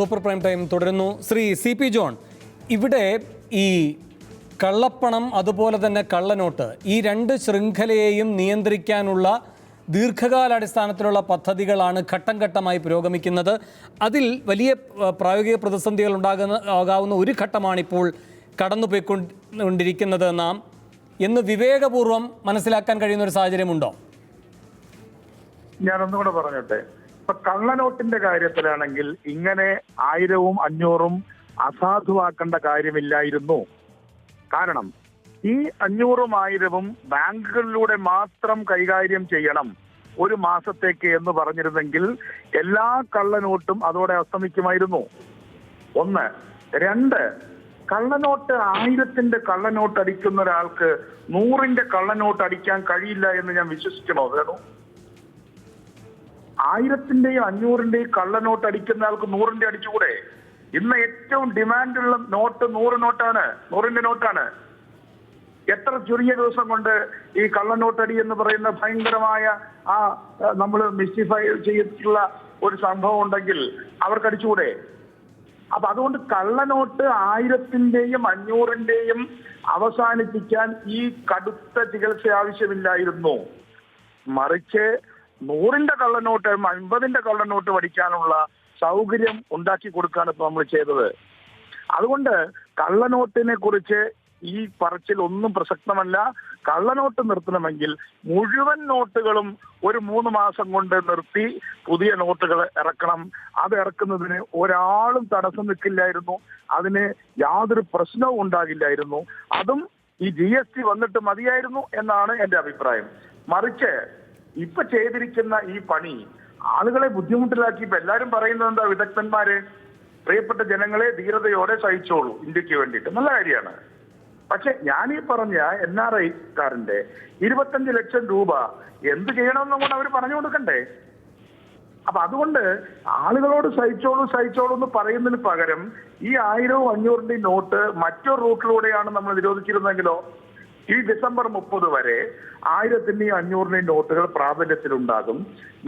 Super prime time തുടരുന്നു. Shri C P John ഇവിടെ ഈ കള്ളപ്പണം അതുപോലെ തന്നെ കള്ളനോട്ട് ഈ രണ്ട് ശൃംഖലയെയും നിയന്ത്രിക്കാനുള്ള ദീർഘകാലാടിസ്ഥാനത്തിലുള്ള പദ്ധതികളാണ് ഘട്ടം ഘട്ടമായി പുരോഗമിക്കുന്നത്. അതിൽ വലിയ പ്രായോഗിക പ്രതിസന്ധികൾ ഉണ്ടാകുന്ന ആകാവുന്ന ഒരു ഘട്ടമാണിപ്പോൾ കടന്നുപോയിക്കൊണ്ടിരിക്കുന്നത് നാം. എന്ന് വിവേകപൂർവം മനസ്സിലാക്കാൻ കഴിയുന്ന ഒരു സാഹചര്യമുണ്ടോ? ഞാനൊന്നുകൂടെ പറഞ്ഞോട്ടെ. ഇപ്പൊ കള്ളനോട്ടിന്റെ കാര്യത്തിലാണെങ്കിൽ ഇങ്ങനെ ആയിരവും അഞ്ഞൂറും അസാധുവാക്കേണ്ട കാര്യമില്ലായിരുന്നു. കാരണം ഈ അഞ്ഞൂറും ആയിരവും ബാങ്കുകളിലൂടെ മാത്രം കൈകാര്യം ചെയ്യണം ഒരു മാസത്തേക്ക് എന്ന് പറഞ്ഞിരുന്നെങ്കിൽ എല്ലാ കള്ളനോട്ടും അതോടെ അസ്തമിക്കുമായിരുന്നു. ഒന്ന്. രണ്ട്. കള്ളനോട്ട് ആയിരത്തിന്റെ കള്ളനോട്ട് അടിക്കുന്ന ഒരാൾക്ക് നൂറിന്റെ കള്ളനോട്ട് അടിക്കാൻ കഴിയില്ല എന്ന് ഞാൻ വിശ്വസിക്കണോ? വേണു? ആയിരത്തിന്റെയും അഞ്ഞൂറിന്റെയും കള്ളനോട്ട് അടിക്കുന്ന ആൾക്ക് നൂറിന്റെ അടിച്ചുകൂടെ? ഇന്ന് ഏറ്റവും ഡിമാൻഡുള്ള നോട്ട് നൂറ് നോട്ടാണ്. നൂറിന്റെ നോട്ടാണ്. എത്ര ചുരുങ്ങിയ ദിവസം കൊണ്ട് ഈ കള്ളനോട്ടടി എന്ന് പറയുന്ന ഭയങ്കരമായ ആ നമ്മൾ മിസ്റ്റിഫൈ ചെയ്തിട്ടുള്ള ഒരു സംഭവം ഉണ്ടെങ്കിൽ അവർക്ക് അടിച്ചുകൂടെ? അപ്പൊ അതുകൊണ്ട് കള്ളനോട്ട് ആയിരത്തിന്റെയും അഞ്ഞൂറിന്റെയും അവസാനിപ്പിക്കാൻ ഈ കടുത്ത ചികിത്സ ആവശ്യമില്ലായിരുന്നു. മറിച്ച് നൂറിന്റെ കള്ളനോട്ട് അൻപതിന്റെ കള്ളനോട്ട് പഠിക്കാനുള്ള സൗകര്യം ഉണ്ടാക്കി കൊടുക്കാണ് ഇപ്പൊ നമ്മൾ ചെയ്തത്. അതുകൊണ്ട് കള്ളനോട്ടിനെ കുറിച്ച് ഈ പറച്ചിൽ ഒന്നും പ്രസക്തമല്ല. കള്ളനോട്ട് നിർത്തണമെങ്കിൽ മുഴുവൻ നോട്ടുകളും ഒരു മൂന്ന് മാസം കൊണ്ട് നിർത്തി പുതിയ നോട്ടുകൾ ഇറക്കണം. അത് ഇറക്കുന്നതിന് ഒരാളും തടസ്സം നിൽക്കില്ലായിരുന്നു. അതിന് യാതൊരു പ്രശ്നവും ഉണ്ടാകില്ലായിരുന്നു. അതും ഈ ജി എസ് ടി വന്നിട്ട് മതിയായിരുന്നു എന്നാണ് എന്റെ അഭിപ്രായം. മറിച്ച് ഇപ്പൊ ചെയ്തിരിക്കുന്ന ഈ പണി ആളുകളെ ബുദ്ധിമുട്ടിലാക്കി ഇപ്പൊ എല്ലാരും പറയുന്നത് എന്താ വിദഗ്ധന്മാര്? പ്രിയപ്പെട്ട ജനങ്ങളെ ധീരതയോടെ സഹിച്ചോളൂ ഇന്ത്യയ്ക്ക് വേണ്ടിയിട്ട്. നല്ല കാര്യമാണ്. പക്ഷെ ഞാൻ ഈ പറഞ്ഞ എൻ ആർ ഐക്കാരന്റെ ഇരുപത്തഞ്ച് ലക്ഷം രൂപ എന്ത് ചെയ്യണമെന്നും കൂടെ അവർ പറഞ്ഞു കൊടുക്കണ്ടേ? അപ്പൊ അതുകൊണ്ട് ആളുകളോട് സഹിച്ചോളൂ സഹിച്ചോളൂ എന്ന് പറയുന്നതിന് പകരം ഈ ആയിരവും അഞ്ഞൂറിന്റെ നോട്ട് മറ്റൊരു റൂട്ടിലൂടെയാണ് നമ്മൾ നിരോധിച്ചിരുന്നെങ്കിലോ ഈ ഡിസംബർ മുപ്പത് വരെ ആയിരത്തിന്റെയും അഞ്ഞൂറിന്റെയും നോട്ടുകൾ പ്രാബല്യത്തിലുണ്ടാകും.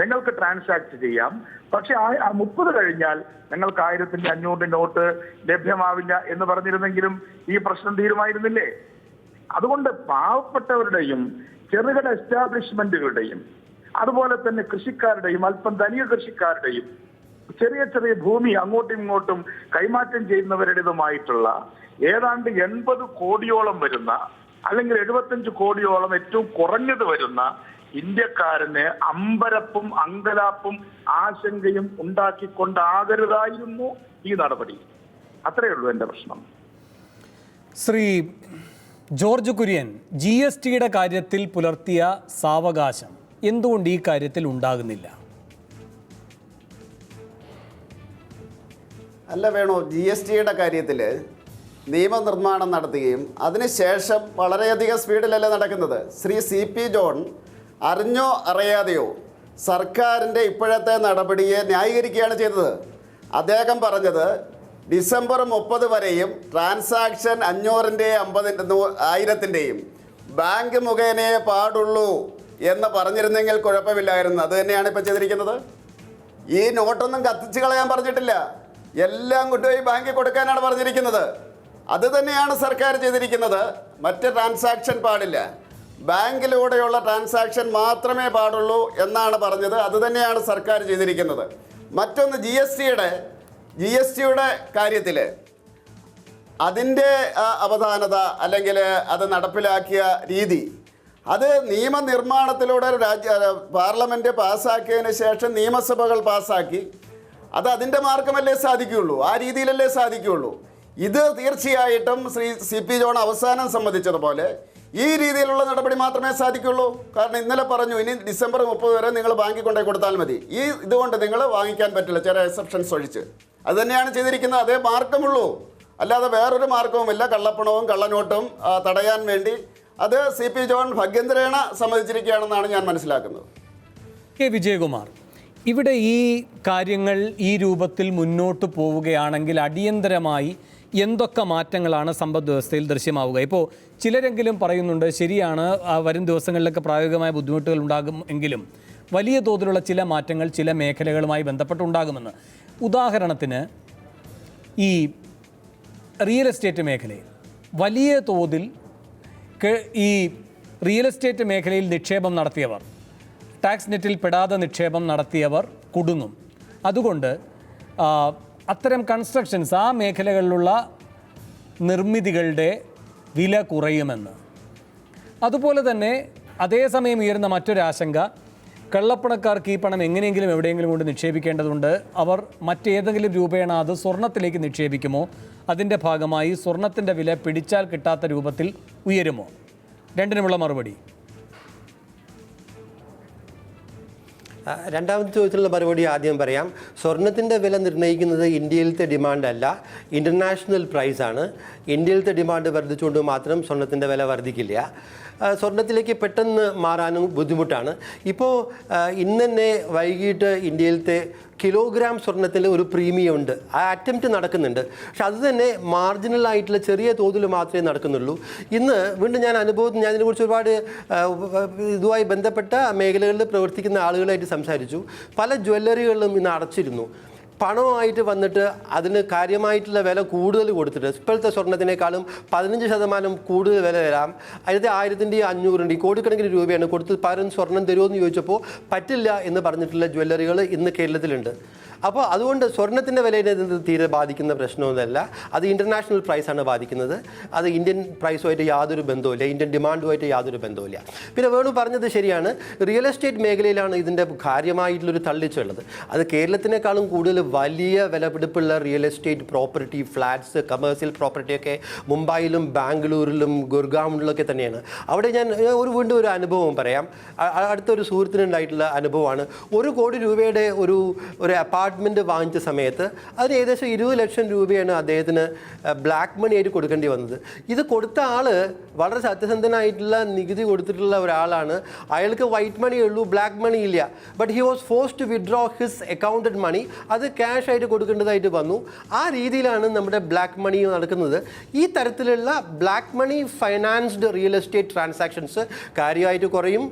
നിങ്ങൾക്ക് ട്രാൻസാക്ട് ചെയ്യാം. പക്ഷെ ആ മുപ്പത് കഴിഞ്ഞാൽ നിങ്ങൾക്ക് ആയിരത്തിന്റെ അഞ്ഞൂറിന്റെ നോട്ട് ലഭ്യമാവില്ല എന്ന് പറഞ്ഞിരുന്നെങ്കിലും ഈ പ്രശ്നം തീരുമായിരുന്നില്ലേ? അതുകൊണ്ട് പാവപ്പെട്ടവരുടെയും ചെറുകിട എസ്റ്റാബ്ലിഷ്മെന്റുകളുടെയും അതുപോലെ തന്നെ കൃഷിക്കാരുടെയും അല്പം ധനിക കൃഷിക്കാരുടെയും ചെറിയ ചെറിയ ഭൂമി അങ്ങോട്ടും ഇങ്ങോട്ടും കൈമാറ്റം ചെയ്യുന്നവരുടേതുമായിട്ടുള്ള ഏതാണ്ട് എൺപത് കോടിയോളം വരുന്ന അല്ലെങ്കിൽ എഴുപത്തഞ്ച് കോടിയോളം ഏറ്റവും കുറഞ്ഞത് വരുന്ന ഇന്ത്യക്കാരന് അമ്പരപ്പും അങ്കലാപ്പും ആശങ്കയും ഉണ്ടാക്കിക്കൊണ്ടാകരുതായിരുന്നു ഈ നടപടി. അത്രയേ ഉള്ളൂ എന്റെ പ്രശ്നം. ശ്രീ ജോർജ് കുര്യൻ ജി എസ് ടിയുടെ കാര്യത്തിൽ പുലർത്തിയ സാവകാശം എന്തുകൊണ്ട് ഈ കാര്യത്തിൽ ഉണ്ടാകുന്നില്ല? അല്ല വേണോ ജി എസ് ടിയുടെ കാര്യത്തിൽ നിയമനിർമ്മാണം നടത്തുകയും അതിനുശേഷം വളരെയധികം സ്പീഡിലല്ലേ നടക്കുന്നത്? ശ്രീ സി പി ജോൺ അറിഞ്ഞോ അറിയാതെയോ സർക്കാരിന്റെ ഇപ്പോഴത്തെ നടപടിയെ ന്യായീകരിക്കുകയാണ് ചെയ്തത്. അദ്ദേഹം പറഞ്ഞത് ഡിസംബർ മുപ്പത് വരെയും ട്രാൻസാക്ഷൻ അഞ്ഞൂറിന്റെ അമ്പതിന്റെ ആയിരത്തിന്റെയും ബാങ്ക് മുഖേനയെ പാടുള്ളൂ എന്ന് പറഞ്ഞിരുന്നെങ്കിൽ കുഴപ്പമില്ലായിരുന്നു. അത് തന്നെയാണ് ഇപ്പോൾ ചെയ്തിരിക്കുന്നത്. ഈ നോട്ടൊന്നും കത്തിച്ച് കളയാൻ പറഞ്ഞിട്ടില്ല. എല്ലാം കൊണ്ടുപോയി ബാങ്കിൽ കൊടുക്കാനാണ് പറഞ്ഞിരിക്കുന്നത്. അത് തന്നെയാണ് സർക്കാർ ചെയ്തിരിക്കുന്നത്. മറ്റ് ട്രാൻസാക്ഷൻ പാടില്ല. ബാങ്കിലൂടെയുള്ള ട്രാൻസാക്ഷൻ മാത്രമേ പാടുള്ളൂ എന്നാണ് പറഞ്ഞത്. അത് തന്നെയാണ് സർക്കാർ ചെയ്തിരിക്കുന്നത്. മറ്റൊന്ന് ജി എസ് ടിയുടെ ജി എസ് ടിയുടെ കാര്യത്തിൽ അതിന്റെ അവധാനത അല്ലെങ്കിൽ അത് നടപ്പിലാക്കിയ രീതി അത് നിയമനിർമ്മാണത്തിലൂടെ രാജ്യ പാർലമെന്റ് പാസ്സാക്കിയതിന് ശേഷം നിയമസഭകൾ പാസ്സാക്കി അത് അതിന്റെ മാർഗമല്ലേ സാധിക്കുകയുള്ളൂ. ആ രീതിയിലല്ലേ സാധിക്കുകയുള്ളൂ. ഇത് തീർച്ചയായിട്ടും ശ്രീ സി പി ജോൺ അവസാനം സംബന്ധിച്ചതുപോലെ ഈ രീതിയിലുള്ള നടപടി മാത്രമേ സാധിക്കുള്ളൂ. കാരണം ഇന്നലെ പറഞ്ഞു ഇനി ഡിസംബർ മുപ്പത് വരെ നിങ്ങൾ ബാങ്കിൽ കൊണ്ടുപോയി കൊടുത്താൽ മതി. ഈ ഇതുകൊണ്ട് നിങ്ങൾ വാങ്ങിക്കാൻ പറ്റില്ല ചില എക്സെപ്ഷൻസ് ഒഴിച്ച്. അത് തന്നെയാണ് ചെയ്തിരിക്കുന്നത് അതേ മാർഗമുള്ളൂ. അല്ലാതെ വേറൊരു മാർഗവുമില്ല കള്ളപ്പണവും കള്ളനോട്ടും തടയാൻ വേണ്ടി. അത് സി പി ജോൺ ഭഗ്യന്തരേണ സമ്മതിച്ചിരിക്കുകയാണെന്നാണ് ഞാൻ മനസ്സിലാക്കുന്നത്. കെ. വിജയകുമാർ ഇവിടെ ഈ കാര്യങ്ങൾ ഈ രൂപത്തിൽ മുന്നോട്ട് പോവുകയാണെങ്കിൽ അടിയന്തരമായി എന്തൊക്കെ മാറ്റങ്ങളാണ് സമ്പദ് വ്യവസ്ഥയിൽ ദൃശ്യമാവുക? ഇപ്പോൾ ചിലരെങ്കിലും പറയുന്നുണ്ട് ശരിയാണ് വരും ദിവസങ്ങളിലൊക്കെ പ്രായോഗികമായ ബുദ്ധിമുട്ടുകൾ ഉണ്ടാകും എങ്കിലും വലിയ തോതിലുള്ള ചില മാറ്റങ്ങൾ ചില മേഖലകളുമായി ബന്ധപ്പെട്ടുണ്ടാകുമെന്ന്. ഉദാഹരണത്തിന് ഈ റിയൽ എസ്റ്റേറ്റ് മേഖലയിൽ വലിയ തോതിൽ ഈ റിയൽ എസ്റ്റേറ്റ് മേഖലയിൽ നിക്ഷേപം നടത്തിയവർ ടാക്സ് നെറ്റിൽ പെടാതെ നിക്ഷേപം നടത്തിയവർ കുടുങ്ങും. അതുകൊണ്ട് അത്തരം കൺസ്ട്രക്ഷൻസ് ആ മേഖലകളിലുള്ള നിർമ്മിതികളുടെ വില കുറയുമെന്ന്. അതുപോലെ തന്നെ അതേസമയം ഉയരുന്ന മറ്റൊരാശങ്ക കള്ളപ്പണക്കാർക്ക് ഈ പണം എങ്ങനെയെങ്കിലും എവിടെയെങ്കിലും കൊണ്ട് നിക്ഷേപിക്കേണ്ടതുണ്ട്. അവർ മറ്റേതെങ്കിലും രൂപേണ അത് സ്വർണത്തിലേക്ക് നിക്ഷേപിക്കുമോ? അതിന്റെ ഭാഗമായി സ്വർണത്തിന്റെ വില പിടിച്ചാൽ കിട്ടാത്ത രൂപത്തിൽ ഉയരുമോ? രണ്ടിനുമുള്ള മറുപടി. രണ്ടാമത്തെ ചോദ്യത്തിനുള്ള മറുപടി ആദ്യം പറയാം. സ്വർണത്തിന്റെ വില നിർണയിക്കുന്നത് ഇന്ത്യയിലത്തെ ഡിമാൻഡ് അല്ല ഇന്റർനാഷണൽ പ്രൈസാണ് ഇന്ത്യയിലത്തെ ഡിമാൻഡ് വർദ്ധിച്ചുകൊണ്ട് മാത്രം സ്വർണത്തിന്റെ വില വർദ്ധിക്കില്ല. സ്വർണത്തിലേക്ക് പെട്ടെന്ന് മാറാനും ബുദ്ധിമുട്ടാണ്. ഇപ്പോൾ ഇന്നെ വൈകിട്ട് ഇന്ത്യയിലത്തെ കിലോഗ്രാം സ്വർണത്തിൽ ഒരു പ്രീമിയം ഉണ്ട് ആ അറ്റംപ്റ്റ് നടക്കുന്നുണ്ട്. പക്ഷെ അത് തന്നെ മാർജിനൽ ആയിട്ടുള്ള ചെറിയ തോതിൽ മാത്രമേ നടക്കുന്നുള്ളൂ. ഇന്ന് വീണ്ടും ഞാൻ അനുഭവം ഞാൻ ഇതിനെക്കുറിച്ച് ഒരുപാട് ഇതുമായി ബന്ധപ്പെട്ട മേഖലകളിൽ പ്രവർത്തിക്കുന്ന ആളുകളായിട്ട് സംസാരിച്ചു. പല ജ്വല്ലറികളിലും ഇന്ന് അടച്ചിരുന്നു. പണമായിട്ട് വന്നിട്ട് അതിന് കാര്യമായിട്ടുള്ള വില കൂടുതൽ കൊടുത്തിട്ട് ഇപ്പോഴത്തെ സ്വർണത്തിനേക്കാളും പതിനഞ്ച് ശതമാനം കൂടുതൽ വില തരാം അതിനകത്ത് ആയിരത്തിന്റെയും അഞ്ഞൂറിന്റെയും കോടിക്കണക്കിന് രൂപയാണ് കൊടുത്ത് പകരം സ്വർണം തരുമോ എന്ന് ചോദിച്ചപ്പോൾ പറ്റില്ല എന്ന് പറഞ്ഞിട്ടുള്ള ജ്വല്ലറികൾ ഇന്ന് കേരളത്തിലുണ്ട്. അപ്പോൾ അതുകൊണ്ട് സ്വർണത്തിന്റെ വിലയെ തീരെ ബാധിക്കുന്ന പ്രശ്നമൊന്നുമല്ല. അത് ഇന്റർനാഷണൽ പ്രൈസാണ് ബാധിക്കുന്നത്. അത് ഇന്ത്യൻ പ്രൈസുമായിട്ട് യാതൊരു ബന്ധവുമില്ല. ഇന്ത്യൻ ഡിമാൻഡുമായിട്ട് യാതൊരു ബന്ധവുമില്ല. പിന്നെ വേണു പറഞ്ഞത് ശരിയാണ്. റിയൽ എസ്റ്റേറ്റ് മേഖലയിലാണ് ഇതിന്റെ കാര്യമായിട്ടുള്ളൊരു തള്ളിച്ചുള്ളത്. അത് കേരളത്തിനേക്കാളും കൂടുതൽ വലിയ വിലപിടിപ്പുള്ള real estate property flats commercial പ്രോപ്പർട്ടിയൊക്കെ മുംബൈയിലും ബാംഗ്ലൂരിലും ഗുർഗാമിലൊക്കെ തന്നെയാണ്. അവിടെ ഞാൻ ഒരു വീണ്ടും ഒരു അനുഭവം പറയാം. അടുത്തൊരു സുഹൃത്തിനുണ്ടായിട്ടുള്ള അനുഭവമാണ്. ഒരു കോടി രൂപയുടെ ഒരു ഒരു അപ്പാർട്ട്മെന്റ് വാങ്ങിച്ച സമയത്ത് അതിന് ഏകദേശം ഇരുപത് ലക്ഷം രൂപയാണ് അദ്ദേഹത്തിന് ബ്ലാക്ക് മണി ആയിട്ട് കൊടുക്കേണ്ടി വന്നത്. ഇത് കൊടുത്ത ആൾ വളരെ സത്യസന്ധനായിട്ടുള്ള നികുതി കൊടുത്തിട്ടുള്ള ഒരാളാണ്. അയാൾക്ക് വൈറ്റ് മണി ഉള്ളൂ ബ്ലാക്ക് മണി ഇല്ല. But he was force to withdraw his accounted money അത് ക്യാഷ് ആയിട്ട് കൊടുക്കേണ്ടതായിട്ട് വന്നു. ആ രീതിയിലാണ് നമ്മുടെ ബ്ലാക്ക് മണി നടക്കുന്നത്. ഈ തരത്തിലുള്ള black money financed real estate transactions കാര്യമായിട്ട് കുറയും.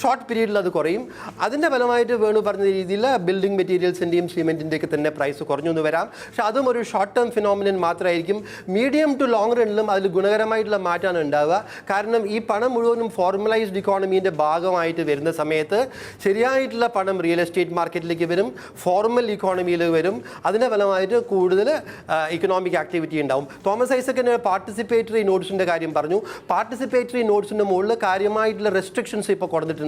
ഷോർട്ട് പീരീഡിൽ അത് കുറയും. അതിന്റെ ഫലമായിട്ട് വേണു പറഞ്ഞ രീതിയിൽ ബിൽഡിംഗ് മെറ്റീരിയൽസിന്റെയും സിമെന്റിന്റെയൊക്കെ തന്നെ പ്രൈസ് കുറഞ്ഞു എന്ന് വരാം. പക്ഷെ അതും ഒരു ഷോർട്ട് ടേം ഫിനോമിനൻ മാത്രമായിരിക്കും. മീഡിയം ടു ലോങ് റണ്ണിലും അതിൽ ഗുണകരമായിട്ടുള്ള മാറ്റമാണ് ഉണ്ടാവുക. കാരണം ഈ പണം മുഴുവനും ഫോർമലൈസ്ഡ് ഇക്കോണമീന്റെ ഭാഗമായിട്ട് വരുന്ന സമയത്ത് ശരിയായിട്ടുള്ള പണം റിയൽ എസ്റ്റേറ്റ് മാർക്കറ്റിലേക്ക് വരും ഫോർമൽ ഇക്കോണമിയിൽ വരും. അതിന്റെ ഫലമായിട്ട് കൂടുതൽ ഇക്കണോമിക് ആക്ടിവിറ്റി ഉണ്ടാവും. തോമസ് ഐസക്കിന്റെ പാർട്ടിസിപ്പേറ്ററി നോട്ട്സിന്റെ കാര്യം പറഞ്ഞു. പാർട്ടിസിപ്പേറ്ററി നോട്ട്സിന്റെ മുകളിൽ കാര്യമായിട്ടുള്ള റെസ്ട്രിക്ഷൻസ് ഇപ്പോൾ കൊടുത്തിട്ടുണ്ട്.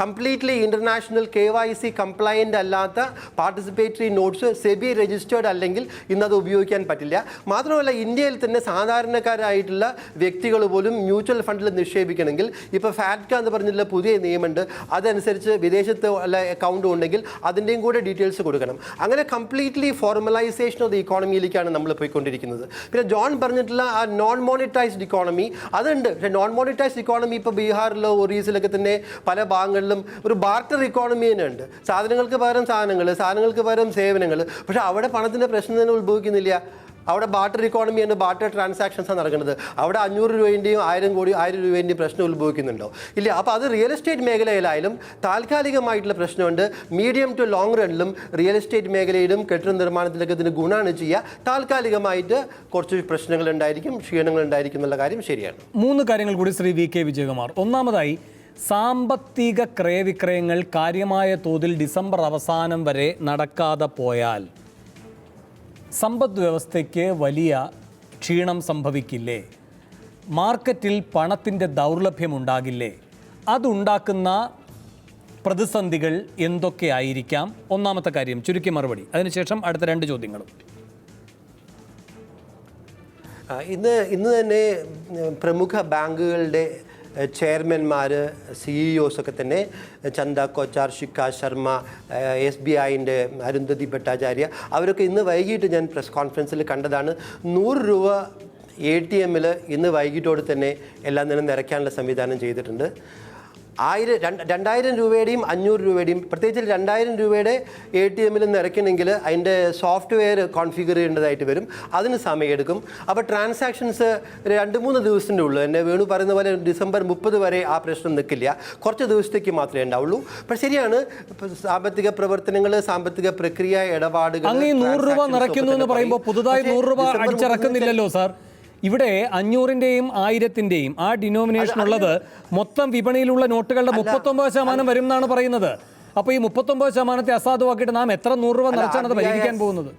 Completely international K Y C compliant അല്ലാത്ത പാർട്ടിസിപ്പേറ്ററി നോട്ട്സ് സെബി രജിസ്റ്റേർഡ് അല്ലെങ്കിൽ ഇന്നത് ഉപയോഗിക്കാൻ പറ്റില്ല. മാത്രമല്ല ഇന്ത്യയിൽ തന്നെ സാധാരണക്കാരായിട്ടുള്ള വ്യക്തികൾ പോലും മ്യൂച്വൽ ഫണ്ടിൽ നിക്ഷേപിക്കണമെങ്കിൽ ഇപ്പോൾ ഫാറ്റ്ക എന്ന് പറഞ്ഞിട്ടുള്ള പുതിയ നിയമമുണ്ട്. അതനുസരിച്ച് വിദേശത്ത് ഉള്ള അക്കൗണ്ട് ഉണ്ടെങ്കിൽ അതിന്റെയും കൂടെ ഡീറ്റെയിൽസ് കൊടുക്കണം. അങ്ങനെ കംപ്ലീറ്റ്ലി ഫോർമലൈസേഷൻ ഓഫ് ദി ഇക്കോണമിയിലേക്കാണ് നമ്മൾ പോയിക്കൊണ്ടിരിക്കുന്നത്. പിന്നെ ജോൺ പറഞ്ഞിട്ടുള്ള ആ നോൺ മോണിറ്റൈസ്ഡ് ഇക്കോണമി അതുണ്ട്. പക്ഷേ നോൺ മോണിറ്റൈസ്ഡ് ഇക്കോണമി ഇപ്പോൾ ബീഹാറിലോ ഒറീസിലൊക്കെ തന്നെ പല ഭാഗങ്ങളിലും ഒരു ബാർട്ടർ ഇക്കോണമി തന്നെ ഉണ്ട്. സാധനങ്ങൾക്ക് പകരം സാധനങ്ങൾ സാധനങ്ങൾക്ക് പകരം സേവനങ്ങൾ. പക്ഷേ അവിടെ പണത്തിന്റെ പ്രശ്നം തന്നെ ഉത്ഭവിക്കുന്നില്ല. അവിടെ ബാർട്ടർ ഇക്കോണമിയാണ് ബാർട്ടർ ട്രാൻസാക്ഷൻസാണ് നടക്കുന്നത്. അവിടെ അഞ്ഞൂറ് രൂപേന്റെയും ആയിരം കോടി ആയിരം രൂപേന്റെയും പ്രശ്നം ഉത്ഭവിക്കുന്നുണ്ടോ? ഇല്ല അപ്പോൾ അത് റിയൽ എസ്റ്റേറ്റ് മേഖലയിലായാലും താൽക്കാലികമായിട്ടുള്ള പ്രശ്നമുണ്ട്. മീഡിയം ടു ലോങ് റണ്ണിലും റിയൽ എസ്റ്റേറ്റ് മേഖലയിലും കെട്ടിട നിർമ്മാണത്തിലൊക്കെ ഇതിന് ഗുണമാണ് ചെയ്യുക. താൽക്കാലികമായിട്ട് കുറച്ച് പ്രശ്നങ്ങൾ ഉണ്ടായിരിക്കും ക്ഷീണങ്ങൾ ഉണ്ടായിരിക്കും എന്നുള്ള കാര്യം ശരിയാണ്. മൂന്ന് കാര്യങ്ങൾ കൂടി ശ്രീ വി കെ വിജയകുമാർ. ഒന്നാമതായി സാമ്പത്തിക ക്രയവിക്രയങ്ങൾ കാര്യമായ തോതിൽ ഡിസംബർ അവസാനം വരെ നടക്കാതെ പോയാൽ സമ്പദ് വ്യവസ്ഥയ്ക്ക് വലിയ ക്ഷീണം സംഭവിക്കില്ലേ? മാർക്കറ്റിൽ പണത്തിന്റെ ദൗർലഭ്യമുണ്ടാകില്ലേ? അതുണ്ടാക്കുന്ന പ്രതിസന്ധികൾ എന്തൊക്കെയായിരിക്കാം ഒന്നാമത്തെ കാര്യം ചുരുക്കി മറുപടി. അതിനുശേഷം അടുത്ത രണ്ട് ചോദ്യങ്ങളും. ഇന്ന് ഇന്ന് തന്നെ പ്രമുഖ ബാങ്കുകളുടെ ചെയർമാൻമാർ സിഇഒസ് ഒക്കെ തന്നെ ചന്ദ കൊച്ചാർ ശിഖ ശർമ്മ എസ് ബി ഐന്റെ അരുന്ധതി ഭട്ടാചാര്യ അവരൊക്കെ ഇന്ന് വൈകിട്ട് ഞാൻ പ്രസ് കോൺഫറൻസിൽ കണ്ടതാണ്. നൂറ് രൂപ എ ടി എമ്മിൽ ഇന്ന് വൈകിട്ടോട് തന്നെ എല്ലാം തന്നെ നിറയ്ക്കാനുള്ള സംവിധാനം ചെയ്തിട്ടുണ്ട്. ആയിരം രണ്ട് രണ്ടായിരം രൂപയുടെയും അഞ്ഞൂറ് രൂപയുടെയും പ്രത്യേകിച്ച് രണ്ടായിരം രൂപയുടെ എ ടി എമ്മിൽ നിറയ്ക്കണമെങ്കിൽ അതിന്റെ സോഫ്റ്റ്വെയർ കോൺഫിഗർ ചെയ്യേണ്ടതായിട്ട് വരും. അതിന് സമയമെടുക്കും അപ്പോൾ ട്രാൻസാക്ഷൻസ് രണ്ട് മൂന്ന് ദിവസത്തിന്റെ ഉള്ളൂ. എന്നെ വേണു പറയുന്ന പോലെ ഡിസംബർ മുപ്പത് വരെ ആ പ്രശ്നം നിൽക്കില്ല. കുറച്ച് ദിവസത്തേക്ക് മാത്രമേ ഉണ്ടാവുള്ളൂ. പക്ഷേ ശരിയാണ്. സാമ്പത്തിക പ്രവർത്തനങ്ങൾ സാമ്പത്തിക പ്രക്രിയ ഇടപാടുകൾ നൂറ് രൂപ നിറയ്ക്കുന്നു എന്ന് പറയുമ്പോൾ പുതുതായി നൂറ് രൂപ അടിച്ചിറക്കുന്നില്ലല്ലോ സാർ? ഇവിടെ അഞ്ഞൂറിന്റെയും ആയിരത്തിന്റെയും ആ ഡിനോമിനേഷൻ ഉള്ളത് മൊത്തം വിപണിയിലുള്ള നോട്ടുകളുടെ മുപ്പത്തൊമ്പത് ശതമാനം വരും എന്നാണ് പറയുന്നത്. അപ്പൊ ഈ മുപ്പത്തൊമ്പത് ശതമാനത്തെ അസാധുവാക്കിയിട്ട് നാം എത്ര നൂറ് രൂപ നിറച്ചാണ് അത് പരിഹരിക്കാൻ പോകുന്നത്.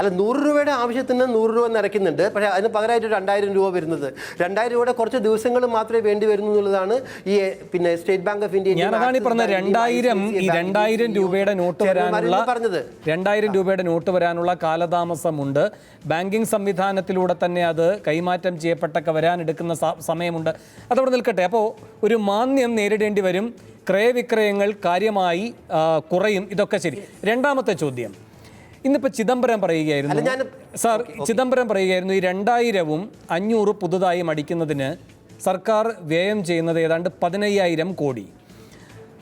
അല്ല നൂറ് രൂപയുടെ ആവശ്യത്തിന് നൂറ് രൂപ നിറയ്ക്കുന്നുണ്ട് പക്ഷേ അതിന് പകരമായിട്ട് രണ്ടായിരം രൂപ വരുന്നത്. രണ്ടായിരം രൂപയുടെ കുറച്ച് ദിവസങ്ങൾ മാത്രമേ വേണ്ടി വരുന്നു എന്നുള്ളതാണ് ഈ പിന്നെ സ്റ്റേറ്റ് ബാങ്ക് ഓഫ് ഇന്ത്യ ഈ പറഞ്ഞത് രണ്ടായിരം ഈ രണ്ടായിരം രൂപയുടെ നോട്ട് വരാനുള്ള പറഞ്ഞത്. രണ്ടായിരം രൂപയുടെ നോട്ട് വരാനുള്ള കാലതാമസമുണ്ട്. ബാങ്കിംഗ് സംവിധാനത്തിലൂടെ തന്നെ അത് കൈമാറ്റം ചെയ്യപ്പെട്ടൊക്കെ വരാനെടുക്കുന്ന സമയമുണ്ട്. അതവിടെ നിൽക്കട്ടെ. അപ്പോൾ ഒരു മാന്യം നേരിടേണ്ടി വരും. ക്രയവിക്രയങ്ങൾ കാര്യമായി കുറയും. ഇതൊക്കെ ശരി. രണ്ടാമത്തെ ചോദ്യം. ഇന്നിപ്പോൾ ചിദംബരം പറയുകയായിരുന്നു. സാർ ചിദംബരം പറയുകയായിരുന്നു ഈ രണ്ടായിരവും അഞ്ഞൂറ് പുതുതായി അടിക്കുന്നതിന് സർക്കാർ വ്യയം ചെയ്യുന്നത് ഏതാണ്ട് പതിനയ്യായിരം കോടി.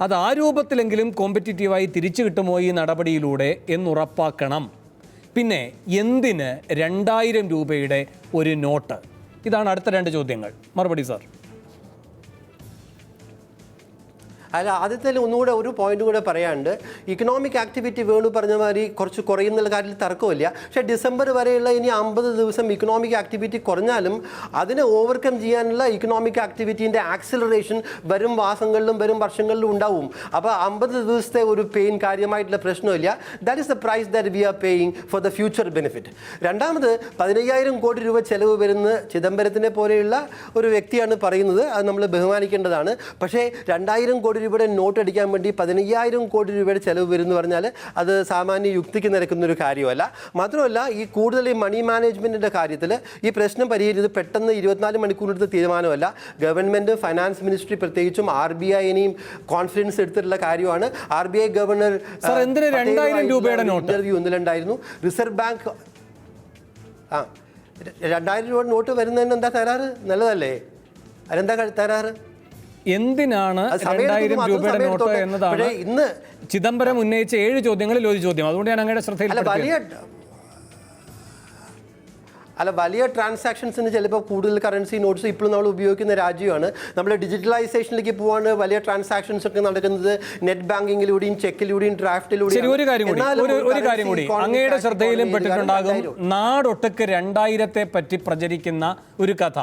അത് ആ രൂപത്തിലെങ്കിലും കോമ്പറ്റിറ്റീവായി തിരിച്ചു കിട്ടുമോ ഈ നടപടിയിലൂടെ എന്നുറപ്പാക്കണം പിന്നെ എന്തിന് രണ്ടായിരം രൂപയുടെ ഒരു നോട്ട്? ഇതാണ് അടുത്ത രണ്ട് ചോദ്യങ്ങൾ. മറുപടി സാർ. അല്ല ആദ്യത്തിൽ ഒന്നുകൂടെ ഒരു പോയിന്റ് കൂടെ പറയാണ്ട് ഇക്കണോമിക് ആക്ടിവിറ്റി വേണു പറഞ്ഞ മാതിരി കുറച്ച് കുറയുന്നുള്ള കാര്യത്തിൽ തർക്കമില്ല. പക്ഷേ ഡിസംബർ വരെയുള്ള ഇനി അമ്പത് ദിവസം ഇക്കണോമിക് ആക്ടിവിറ്റി കുറഞ്ഞാലും അതിനെ ഓവർകം ചെയ്യാനുള്ള ഇക്കണോമിക് ആക്ടിവിറ്റീന്റെ ആക്സിലറേഷൻ വരും മാസങ്ങളിലും വരും വർഷങ്ങളിലും ഉണ്ടാവും. അപ്പോൾ അമ്പത് ദിവസത്തെ ഒരു പെയിൻ കാര്യമായിട്ടുള്ള പ്രശ്നമില്ല. That is the price that we are paying for the future benefit രണ്ടാമത് പതിനയ്യായിരം കോടി രൂപ ചെലവ് വരുന്ന ചിദംബരത്തിനെ പോലെയുള്ള ഒരു വ്യക്തിയാണ് പറയുന്നത്. അത് നമ്മൾ ബഹുമാനിക്കേണ്ടതാണ്. പക്ഷേ രണ്ടായിരം കോടി രൂപയുടെ നോട്ട് അടിക്കാൻ വേണ്ടി പതിനയ്യായിരം കോടി രൂപയുടെ ചെലവ് വരുമെന്ന് പറഞ്ഞാൽ അത് സാമാന്യ യുക്തിക്ക് നിരക്കുന്ന ഒരു കാര്യമല്ല. മാത്രമല്ല ഈ കൂടുതൽ ഈ മണി മാനേജ്മെന്റിന്റെ കാര്യത്തിൽ ഈ പ്രശ്നം പരിഹരിച്ചത് പെട്ടെന്ന് ഇരുപത്തിനാല് മണിക്കൂറിനടുത്ത് തീരുമാനമല്ല. ഗവൺമെന്റ് ഫൈനാൻസ് മിനിസ്ട്രി പ്രത്യേകിച്ചും ആർ ബി ഐനെയും കോൺഫിഡൻസ് എടുത്തിട്ടുള്ള കാര്യമാണ്. R B I governor sir, എന്തിന് 2000 രൂപയുടെ? ഇന്റർവ്യൂ ഒന്നിലുണ്ടായിരുന്നു. റിസർവ് ബാങ്ക് ആ രണ്ടായിരം രൂപ നോട്ട് വരുന്നതിന് എന്താ തരാറ്? നല്ലതല്ലേ? അതിനെന്താ ക- തരാറ്? എന്തിനാണ് രണ്ടായിരം രൂപയുടെ നോട്ട് എന്നതാണ് ഇന്ന് ചിദംബരം ഉന്നയിച്ച ഏഴ് ചോദ്യങ്ങളിൽ ഒരു ചോദ്യം. അതുകൊണ്ട് ഞാൻ അങ്ങയുടെ ശ്രദ്ധയിൽ അല്ല വലിയ ട്രാൻസാക്ഷൻസിന് ചിലപ്പോൾ കൂടുതൽ കറൻസി നോട്ട്സ് ഇപ്പോഴും നമ്മൾ ഉപയോഗിക്കുന്ന രാജ്യമാണ്. നമ്മൾ ഡിജിറ്റലൈസേഷനിലേക്ക് പോവാണ് വലിയ ട്രാൻസാക്ഷൻസ് ഒക്കെ നടക്കുന്നത്. നെറ്റ് ബാങ്കിങ്ങിലൂടെയും ചെക്കിലൂടെയും ഡ്രാഫ്റ്റിലൂടെയും ഒരു കാര്യം കൂടി. ഒരു കാര്യം കൂടി. അങ്ങയുടെ ശ്രദ്ധയിലും പെട്ടിട്ടുണ്ടാകും. നാടൊട്ടുക്ക് രണ്ടായിരത്തെ പറ്റി പ്രചരിക്കുന്ന ഒരു കഥ.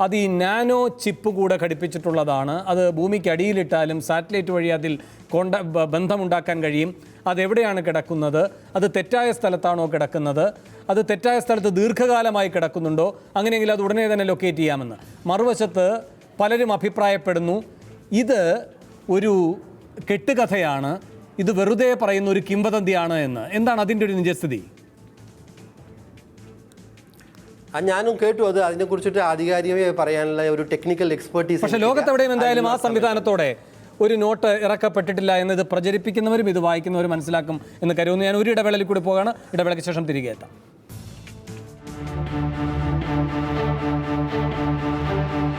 അത് ഈ നാനോ ചിപ്പ് കൂടെ ഘടിപ്പിച്ചിട്ടുള്ളതാണ്. അത് ഭൂമിക്ക് അടിയിലിട്ടാലും സാറ്റലൈറ്റ് വഴി അതിൽ കൊണ്ട ബന്ധമുണ്ടാക്കാൻ കഴിയും. അതെവിടെയാണ് കിടക്കുന്നത്? അത് തെറ്റായ സ്ഥലത്താണോ കിടക്കുന്നത്? അത് തെറ്റായ സ്ഥലത്ത് ദീർഘകാലമായി കിടക്കുന്നുണ്ടോ? അങ്ങനെയെങ്കിൽ അത് ഉടനെ തന്നെ ലൊക്കേറ്റ് ചെയ്യാമെന്ന്. മറുവശത്ത് പലരും അഭിപ്രായപ്പെടുന്നു ഇത് ഒരു കെട്ടുകഥയാണ്. ഇത് വെറുതെ പറയുന്ന ഒരു കിംവദന്തിയാണ് എന്ന്. എന്താണ് അതിന്റെ ഒരു നിജസ്ഥിതി? ഞാനും കേട്ടു അത്. അതിനെക്കുറിച്ചിട്ട് ആധികാരികമായി പറയാനുള്ള ഒരു ടെക്നിക്കൽ എക്സ്പെർട്ടീസ് പക്ഷേ ലോകത്തെവിടെയും എന്തായാലും ആ സംവിധാനത്തോടെ ഒരു നോട്ട് ഇറക്കപ്പെട്ടിട്ടില്ല എന്നത് പ്രചരിപ്പിക്കുന്നവരും ഇത് വായിക്കുന്നവരും മനസ്സിലാക്കും എന്ന് കരുതുന്നു. ഞാൻ ഒരു ഇടവേളയിൽ കൂടി പോകാണ്. ഇടവേളയ്ക്ക് ശേഷം തിരികെ എത്താം.